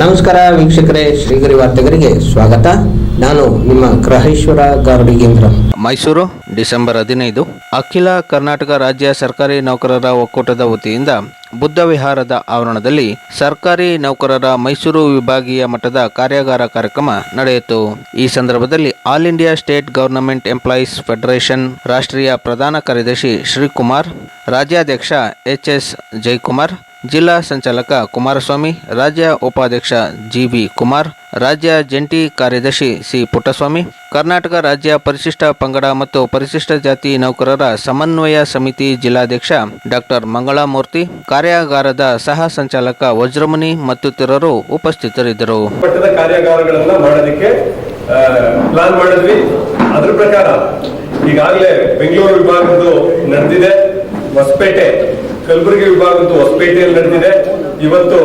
ನಮಸ್ಕಾರ ವೀಕ್ಷಕರೇ, ಶ್ರೀಗರಿ ವಾರ್ತೆಗರಿಗೆ ಸ್ವಾಗತ. ನಾನು ನಿಮ್ಮ ಗ್ರಹೇಶ್ವರ ಗಾರ್ಡಿಗೇಂದ್ರ ಮೈಸೂರು, ಡಿಸೆಂಬರ್ ಹದಿನೈದು. ಅಖಿಲ ಕರ್ನಾಟಕ ರಾಜ್ಯ ಸರ್ಕಾರಿ ನೌಕರರ ಒಕ್ಕೂಟದ ವತಿಯಿಂದ ಬುದ್ಧ ವಿಹಾರದ ಆವರಣದಲ್ಲಿ ಸರ್ಕಾರಿ ನೌಕರರ ಮೈಸೂರು ವಿಭಾಗೀಯ ಮಟ್ಟದ ಕಾರ್ಯಾಗಾರ ಕಾರ್ಯಕ್ರಮ ನಡೆಯಿತು. ಈ ಸಂದರ್ಭದಲ್ಲಿ all India state government employees federation ರಾಷ್ಟ್ರೀಯ ಪ್ರಧಾನ ಕಾರ್ಯದರ್ಶಿ ಶ್ರೀಕುಮಾರ್, ರಾಜ್ಯಾಧ್ಯಕ್ಷ ಎಚ್ ಎಸ್ ಜಯಕುಮಾರ್ ಜಿಲ್ಲಾ ಸಂಚಾಲಕ ಕುಮಾರಸ್ವಾಮಿ, ರಾಜ್ಯ ಉಪಾಧ್ಯಕ್ಷ ಜಿ ಬಿ ಕುಮಾರ್, ರಾಜ್ಯ ಜಂಟಿ ಕಾರ್ಯದರ್ಶಿ ಸಿ. ಪುಟ್ಟಸ್ವಾಮಿ, ಕರ್ನಾಟಕ ರಾಜ್ಯ ಪರಿಶಿಷ್ಟ ಪಂಗಡ ಮತ್ತು ಪರಿಶಿಷ್ಟ ಜಾತಿ ನೌಕರರ ಸಮನ್ವಯ ಸಮಿತಿ ಜಿಲ್ಲಾಧ್ಯಕ್ಷ ಡಾಕ್ಟರ್ ಮಂಗಳಾಮೂರ್ತಿ, ಕಾರ್ಯಾಗಾರದ ಸಹ ಸಂಚಾಲಕ ವಜ್ರಮುನಿ ಮತ್ತಿತರರು ಉಪಸ್ಥಿತರಿದ್ದರು. ಪ್ಲಾನ್ ಮಾಡಿದ್ವಿ. ಅದ್ರ ಪ್ರಕಾರ ಈಗಾಗಲೇ ಬೆಂಗಳೂರು ವಿಭಾಗದ್ದು ನಡೆದಿದೆ. ಹೊಸಪೇಟೆ ಕಲಬುರಗಿ ವಿಭಾಗದ್ದು ಹೊಸಪೇಟೆಯಲ್ಲಿ ನಡೆದಿದೆ. ಇವತ್ತು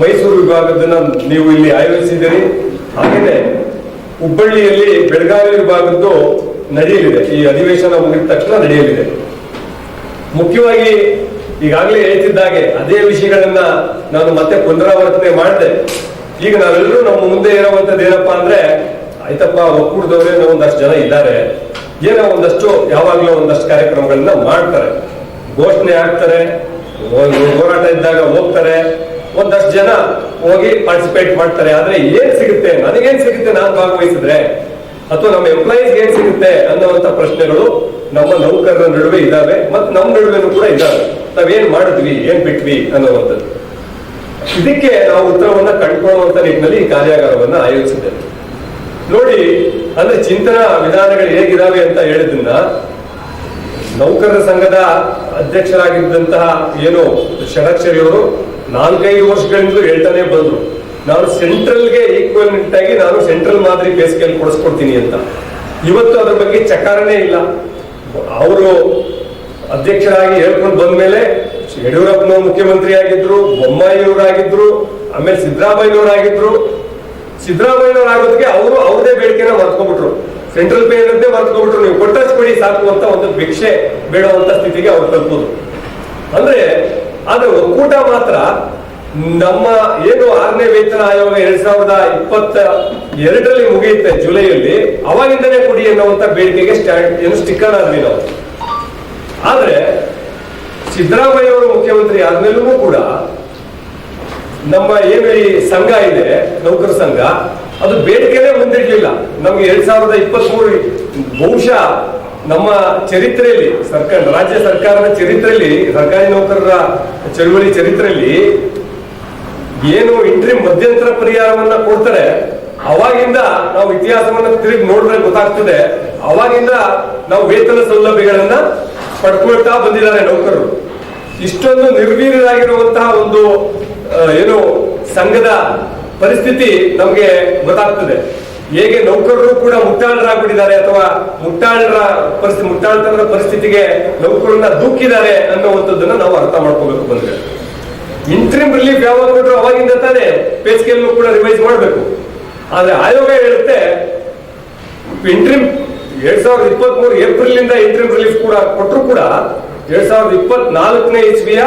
ಮೈಸೂರು ವಿಭಾಗದನ್ನ ನೀವು ಇಲ್ಲಿ ಆಯೋಜಿಸಿದ್ದೀರಿ. ಹಾಗೇನೆ ಹುಬ್ಬಳ್ಳಿಯಲ್ಲಿ ಬೆಳಗಾವಿ ವಿಭಾಗದ್ದು ನಡೆಯಲಿದೆ. ಈ ಅಧಿವೇಶನ ಮುಗಿದ ತಕ್ಷಣ ನಡೆಯಲಿದೆ. ಮುಖ್ಯವಾಗಿ ಈಗಾಗಲೇ ಹೇಳ್ತಿದ್ದಾಗೆ ಅದೇ ವಿಷಯಗಳನ್ನ ನಾನು ಮತ್ತೆ ಪುನರಾವರ್ತನೆ ಮಾಡಿದೆ. ಈಗ ನಾವೆಲ್ಲರೂ ನಮ್ಮ ಮುಂದೆ ಇರುವಂತದ್ದು ಏನಪ್ಪಾ ಅಂದ್ರೆ, ಆಯ್ತಪ್ಪ, ಒಕ್ಕೂಟದವರೇ ಒಂದಷ್ಟು ಜನ ಇದ್ದಾರೆ. ಏನೋ ಒಂದಷ್ಟು ಯಾವಾಗ್ಲೂ ಒಂದಷ್ಟು ಕಾರ್ಯಕ್ರಮಗಳನ್ನ ಮಾಡ್ತಾರೆ. ಘೋಷಣೆ ಆಗ್ತಾರೆ ಹೋರಾಟ ಇದ್ದಾಗ ಹೋಗ್ತಾರೆ, ಒಂದಷ್ಟು ಜನ ಹೋಗಿ ಪಾರ್ಟಿಸಿಪೇಟ್ ಮಾಡ್ತಾರೆ. ಆದ್ರೆ ಏನ್ ಸಿಗುತ್ತೆ? ನನಗೇನ್ ಸಿಗುತ್ತೆ? ನಾನು ಭಾಗವಹಿಸಿದ್ರೆ? ಅಥವಾ ನಮ್ಮ ಎಂಪ್ಲಾಯೀಸ್ ಏನ್ ಸಿಗುತ್ತೆ ಅನ್ನುವಂತ ಪ್ರಶ್ನೆಗಳು ನಮ್ಮ ನೌಕರರ ನಡುವೆ ಇದ್ದಾವೆ ಮತ್ತು ನಮ್ಮ ನಡುವೆನೂ ಕೂಡ ಇದ್ದಾವೆ. ನಾವೇನ್ ಮಾಡಿದ್ವಿ, ಏನ್ ಬಿಟ್ವಿ ಅನ್ನುವಂಥದ್ದು. ಇದಕ್ಕೆ ನಾವು ಉತ್ತರವನ್ನ ಕಂಡುಕೊಳ್ಳುವಂತ ನಿಟ್ಟಿನಲ್ಲಿ ಈ ಕಾರ್ಯಾಗಾರವನ್ನ ಆಯೋಜಿಸಿದ್ದೇವೆ. ನೋಡಿ, ಅಂದ್ರೆ ಚಿಂತನಾ ವಿಧಾನಗಳು ಹೇಗಿದಾವೆ ಅಂತ ಹೇಳಿದ್ನ ನೌಕರರ ಸಂಘದ ಅಧ್ಯಕ್ಷರಾಗಿದ್ದಂತಹ ಏನು ಷಡಕ್ಷರಿ ಅವರು ನಾಲ್ಕೈದು ವರ್ಷಗಳಿಂದ ಹೇಳ್ತಾನೆ ಬಂದ್ರು. ನಾನು ಸೆಂಟ್ರಲ್ಗೆ ಈಕ್ವಲೆಂಟ್ ಆಗಿ ನಾನು ಸೆಂಟ್ರಲ್ ಮಾದರಿ ಬೇಸಿಗೆಯಲ್ಲಿ ಕೊಡಿಸ್ಕೊಡ್ತೀನಿ ಅಂತ. ಇವತ್ತು ಅದ್ರ ಬಗ್ಗೆ ಚಕಾರನೇ ಇಲ್ಲ. ಅವರು ಅಧ್ಯಕ್ಷರಾಗಿ ಹೇಳ್ಕೊಂಡು ಬಂದ್ಮೇಲೆ ಯಡಿಯೂರಪ್ಪನವರು ಮುಖ್ಯಮಂತ್ರಿ ಆಗಿದ್ರು ಬೊಮ್ಮಾಯಿಯವರಾಗಿದ್ರು, ಆಮೇಲೆ ಸಿದ್ದರಾಮಯ್ಯನವರಾಗಿದ್ರು. ಸಿದ್ದರಾಮಯ್ಯವರಾಗೋದಕ್ಕೆ ಅವರು ಅವರದೇ ಬೇಡಿಕೆನ ಮರ್ತ್ಕೊಂಡ್ಬಿಟ್ರು ಸೆಂಟ್ರಲ್ ಪೇ ಅನ್ನೋದೇ ಮರ್ತ್ಕೊಂಡ್ಬಿಟ್ರು ನೀವು. ಕೊಟ್ಟಷ್ಟು ಕೊಡಿ ಸಾಕು ಅಂತ ಒಂದು ಭಿಕ್ಷೆ ಬೇಡುವಂತ ಸ್ಥಿತಿಗೆ ಅವ್ರು ತಲುಪೋದು. ಅಂದ್ರೆ ಆದ್ರೆ ಒಕ್ಕೂಟ ಮಾತ್ರ. ನಮ್ಮ ಏನು ಆರನೇ ವೇತನ ಆಯೋಗ ಎರಡ್ ಸಾವಿರದ ಇಪ್ಪತ್ತ ಎರಡರಲ್ಲಿ ಮುಗಿಯುತ್ತೆ ಜುಲೈಯಲ್ಲಿ ಅವಾಗಿಂದನೇ ಕೊಡಿ ಅನ್ನುವಂತ ಬೇಡಿಕೆಗೆ ಸ್ಟ್ಯಾಂಡ್, ಏನು ಸ್ಟಿಕ್ಕರ್ ಆದ್ವಿ ನಾವು. ಆದ್ರೆ, ಸಿದ್ದರಾಮಯ್ಯ ಅವರು ಮುಖ್ಯಮಂತ್ರಿ ಆದ್ಮೇಲೂ ಕೂಡ ನಮ್ಮ ಏನು ಈ ಸಂಘ ಇದೆ, ನೌಕರ ಸಂಘ ಅದು ಬೇಡಿಕೆನೇ ಮುಂದಿಡ್ಲಿಲ್ಲ ನಮ್ಗೆ ಎರಡ್ ಸಾವಿರದ ಇಪ್ಪತ್ತ್ ಮೂರು ಬಹುಶಃ ನಮ್ಮ ಚರಿತ್ರೆಯಲ್ಲಿ ಸರ್ಕಾರ, ರಾಜ್ಯ ಸರ್ಕಾರದ ಚರಿತ್ರೆಯಲ್ಲಿ, ಸರ್ಕಾರಿ ನೌಕರರ ಚಳುವಳಿ ಚರಿತ್ರೆಯಲ್ಲಿ ಏನು ಇಂಟ್ರಿ ಮಧ್ಯಂತರ ಪರಿಹಾರವನ್ನ ಕೊಡ್ತಾರೆ, ಅವಾಗಿಂದ ನಾವು ಇತಿಹಾಸವನ್ನ ತಿರುಗಿ ನೋಡಿದ್ರೆ ಗೊತ್ತಾಗ್ತದೆ. ಅವಾಗಿಂದ ನಾವು ವೇತನ ಸೌಲಭ್ಯಗಳನ್ನ ಪಡ್ಕೊಳ್ತಾ ಬಂದಿದ್ದಾರೆ ನೌಕರರು. ಇಷ್ಟೊಂದು ನಿರ್ವೀರ್ಯರಾಗಿರುವಂತಹ ಒಂದು ಏನು ಸಂಘದ ಪರಿಸ್ಥಿತಿ ನಮಗೆ ಗೊತ್ತಾಗ್ತದೆ. ಹೇಗೆ ನೌಕರರು ಕೂಡ ಮುಟ್ಟಾಳರಾಗ್ಬಿಟ್ಟಿದ್ದಾರೆ ಅಥವಾ ಮುಟ್ಟಾಳರ ಪರಿಸ್ಥಿತಿ ಮುಟ್ಟಾಳತನದ ಪರಿಸ್ಥಿತಿಗೆ ನೌಕರನ್ನ ದೂಕಿದ್ದಾರೆ ಅನ್ನುವಂಥದ್ದನ್ನ ನಾವು ಅರ್ಥ ಮಾಡ್ಕೋಬೇಕು ಬಂದ್ರೆ. ಇಂಟ್ರಿಮ್ ರಿಲೀಫ್ ಯಾವಾಗ ಕೊಟ್ಟರು ಅವಾಗಿಂದ ತಾನೇ ಪೇ ಸ್ಕೇಲ್ ಕೂಡ ರಿವೈಸ್ ಮಾಡಬೇಕು. ಆದ್ರೆ ಆಯೋಗ ಹೇಳುತ್ತೆ ಇಂಟ್ರಿಮ್ ಎರಡ್ ಸಾವಿರದ ಇಪ್ಪತ್ತ್ ಮೂರು ಏಪ್ರಿಲ್ ಇಂದ ಇಂಟ್ರಿಮ್ ರಿಲೀಫ್ ಕೂಡ ಕೊಟ್ಟರು ಕೂಡ ಎರಡ್ ಸಾವಿರದ ಇಪ್ಪತ್ನಾಲ್ಕನೇ ಇಸ್ವಿಯ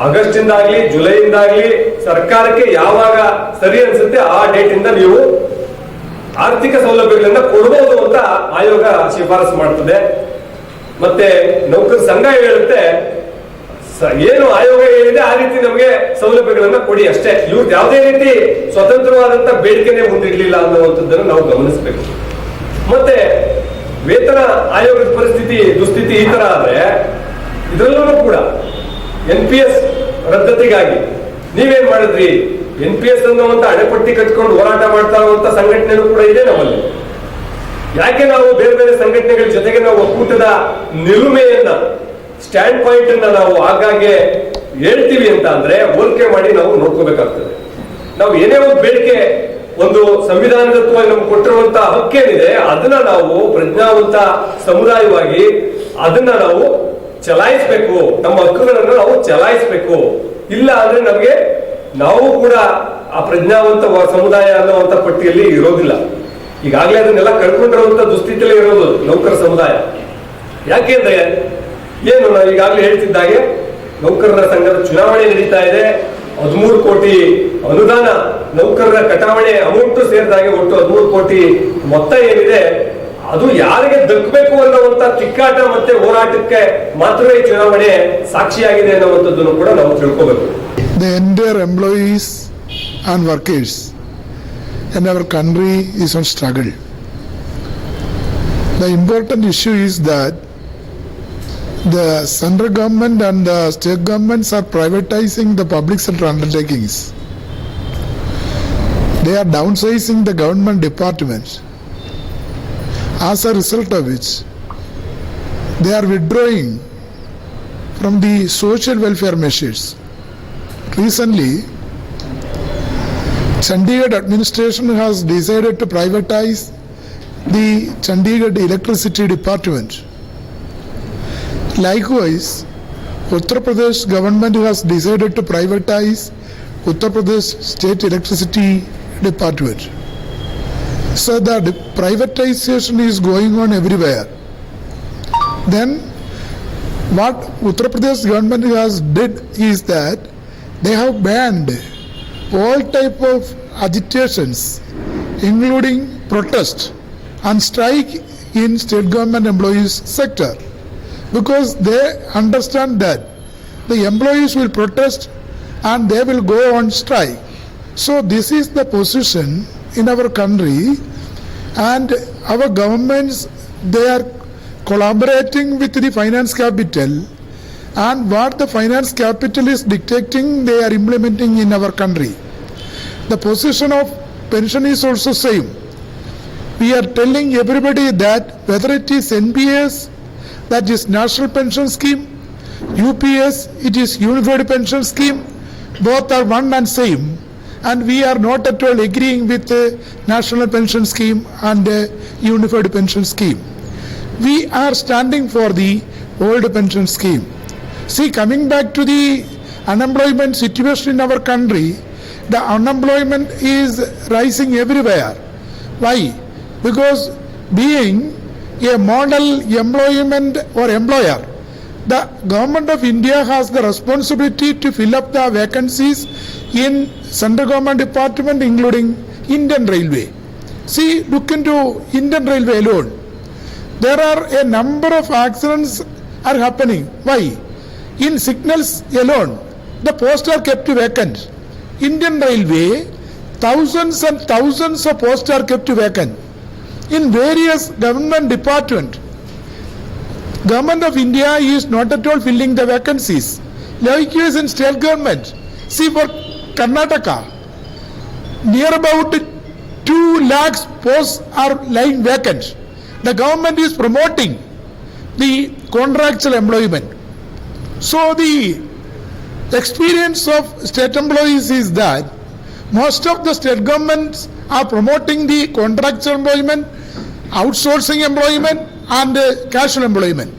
ಆಗಸ್ಟ್ ಇಂದ ಆಗ್ಲಿ ಜುಲೈ ಇಂದ ಆಗ್ಲಿ ಸರ್ಕಾರಕ್ಕೆ ಯಾವಾಗ ಸರಿ ಅನ್ಸುತ್ತೆ ಆ ಡೇಟ್ ಇಂದ ನೀವು ಆರ್ಥಿಕ ಸೌಲಭ್ಯಗಳನ್ನ ಕೊಡಬಹುದು ಅಂತ ಆಯೋಗ ಶಿಫಾರಸು ಮಾಡ್ತದೆ. ಮತ್ತೆ ನೌಕರ ಸಂಘ ಹೇಳುತ್ತೆ ಏನು ಆಯೋಗ ಹೇಳಿದೆ ಆ ರೀತಿ ನಮಗೆ ಸೌಲಭ್ಯಗಳನ್ನ ಕೊಡಿ ಅಷ್ಟೇ. ಇವ್ರು ಯಾವುದೇ ರೀತಿ ಸ್ವತಂತ್ರವಾದಂತ ಬೇಡಿಕೆನೆ ಮುಂದಿಡ್ಲಿಲ್ಲ ಅನ್ನುವಂಥದ್ದನ್ನು ನಾವು ಗಮನಿಸಬೇಕು. ಮತ್ತೆ ವೇತನ ಆಯೋಗದ ಪರಿಸ್ಥಿತಿ, ದುಸ್ಥಿತಿ ಈ ತರ ಆದ್ರೆ, ಇದರಲ್ಲೂ ಕೂಡ ಎನ್ ಪಿ ಎಸ್ ರದ್ದತಿಗಾಗಿ ನೀವೇನ್ ಮಾಡಿದ್ರಿ? ಎನ್ ಪಿ ಎಸ್ ಅನ್ನುವಂತ ಅಡೆಪಟ್ಟಿ ಕಟ್ಕೊಂಡು ಹೋರಾಟ ಮಾಡ್ತಾ ಇರುವಂತ ಸಂಘಟನೆನೂ ಕೂಡ ಇದೆ ನಮ್ಮಲ್ಲಿ. ಯಾಕೆ ನಾವು ಬೇರೆ ಬೇರೆ ಸಂಘಟನೆಗಳ ಜೊತೆಗೆ ನಾವು ಒಕ್ಕೂಟದ ನಿಲುಮೆಯನ್ನ ಸ್ಟ್ಯಾಂಡ್ ಪಾಯಿಂಟ್ ಅನ್ನ ನಾವು ಆಗಾಗ್ಗೆ ಹೇಳ್ತೀವಿ ಅಂತ ಅಂದ್ರೆ ಹೋಲಿಕೆ ಮಾಡಿ ನಾವು ನೋಡ್ಕೋಬೇಕಾಗ್ತದೆ. ನಾವು ಏನೇ ಒಂದು ಬೇಡಿಕೆ, ಒಂದು ಸಂವಿಧಾನದತ್ವ ನಮ್ಗೆ ಕೊಟ್ಟಿರುವಂತ ಹಕ್ಕೇನಿದೆ, ಅದನ್ನ ನಾವು ಪ್ರಜ್ಞಾವಂತ ಸಮುದಾಯವಾಗಿ ಅದನ್ನ ನಾವು ಚಲಾಯಿಸ್ಬೇಕು. ನಮ್ಮ ಹಕ್ಕುಗಳನ್ನು ನಾವು ಚಲಾಯಿಸ್ಬೇಕು. ಇಲ್ಲ ಅಂದ್ರೆ ನಮಗೆ ನಾವು ಕೂಡ ಆ ಪ್ರಜ್ಞಾವಂತ ಸಮುದಾಯ ಅನ್ನುವಂತ ಪಟ್ಟಿಯಲ್ಲಿ ಇರೋದಿಲ್ಲ. ಈಗಾಗಲೇ ಅದನ್ನೆಲ್ಲ ಕಳ್ಕೊಂಡಿರುವಂತ ದುಸ್ಥಿತಿಯಲ್ಲೇ ಇರೋದು ನೌಕರ ಸಮುದಾಯ. ಯಾಕೆಂದ್ರೆ ಏನು ನಾವು ಈಗಾಗಲೇ ಹೇಳ್ತಿದ್ದಾಗೆ, ನೌಕರರ ಸಂಘದ ಚುನಾವಣೆ ನಡೀತಾ ಇದೆ. ಹದಿಮೂರು ಕೋಟಿ ಅನುದಾನ ನೌಕರರ ಕಟಾವಣೆ ಅಮೌಂಟ್ ಸೇರಿದಾಗೆ ಒಟ್ಟು ಹದಿಮೂರು ಕೋಟಿ ಮೊತ್ತ ಏನಿದೆ ಅದು ಯಾರಿಗೆ ದಕ್ಕಬೇಕು ಅನ್ನುವಂತ ತಿಕ್ಕಾಟ ಮತ್ತೆ ಹೋರಾಟಕ್ಕೆ ಮಾತ್ರವೇ ಚುನಾವಣೆ ಸಾಕ್ಷಿಯಾಗಿದೆ ಅನ್ನುವಂಥದ್ದನ್ನು ಕೂಡ ನಾವು ತಿಳ್ಕೋಬೇಕು the entire employees and workers and our country is on struggle. The important issue is that the central government and the state governments are privatizing the public sector undertakings. They are downsizing the government departments. As a result of which, they are withdrawing from the social welfare measures. Recently, Chandigarh administration has decided to privatize the Chandigarh electricity department. Likewise, Uttar Pradesh government has decided to privatize Uttar Pradesh state electricity department. So the privatization is going on everywhere. Then what Uttar Pradesh government has did is that they have banned all type of agitations including protest and strike in state government employees sector because they understand that the employees will protest and they will go on strike so this is the position in our country and our governments they are collaborating with the finance capital and what the finance capital is dictating they are implementing in our country. The position of pension is also same. We are telling everybody that whether it is nps that is national pension scheme ups it is unified pension scheme both are one and same and we are not at all agreeing with the national pension scheme and the unified pension scheme we are standing for the old pension scheme. See, coming back to the unemployment situation in our country, the unemployment is rising everywhere. Why? Because being a model employment or employer, the government of India has the responsibility to fill up the vacancies in central government department including Indian Railway. See, look into Indian Railway alone there are a number of accidents are happening. Why? In signals alone, the posts are kept vacant. Indian Railway, thousands and thousands of posts are kept vacant. In various government department, government of India is not at all filling the vacancies. Likewise in state government. See for Karnataka, near about 2 lakhs posts are lying vacant. The government is promoting the contractual employment. So the experience of state employees is that most of the state governments are promoting the contractual employment, outsourcing employment and uh, casual employment.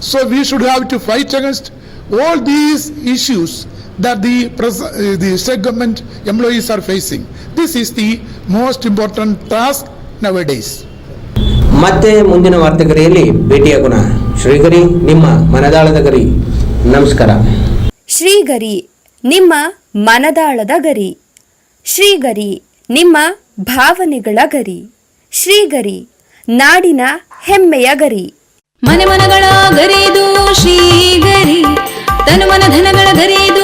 So we should have to fight against all these issues that the, pres- uh, the state government employees are facing. This is the most important task nowadays. ಮತ್ತೆ ಮುಂದಿನ ವಾರ್ತೆಗರಿಯಲ್ಲಿ ಭೇಟಿಯಾಗೋಣ. ಶ್ರೀಗರಿ ನಿಮ್ಮ ಮನದಾಳದ ಗರಿ. ನಮಸ್ಕಾರ. ಶ್ರೀಗರಿ ನಿಮ್ಮ ಮನದಾಳದ ಗರಿ. ಶ್ರೀಗರಿ ನಿಮ್ಮ ಭಾವನೆಗಳ ಗರಿ. ಶ್ರೀಗರಿ ನಾಡಿನ ಹೆಮ್ಮೆಯ ಗರಿ. ಮನೆ ಮನಗಳ ಗರಿದು ಶ್ರೀಗರಿ ತನು ಮನ ಧನಗಳ ಗರಿದು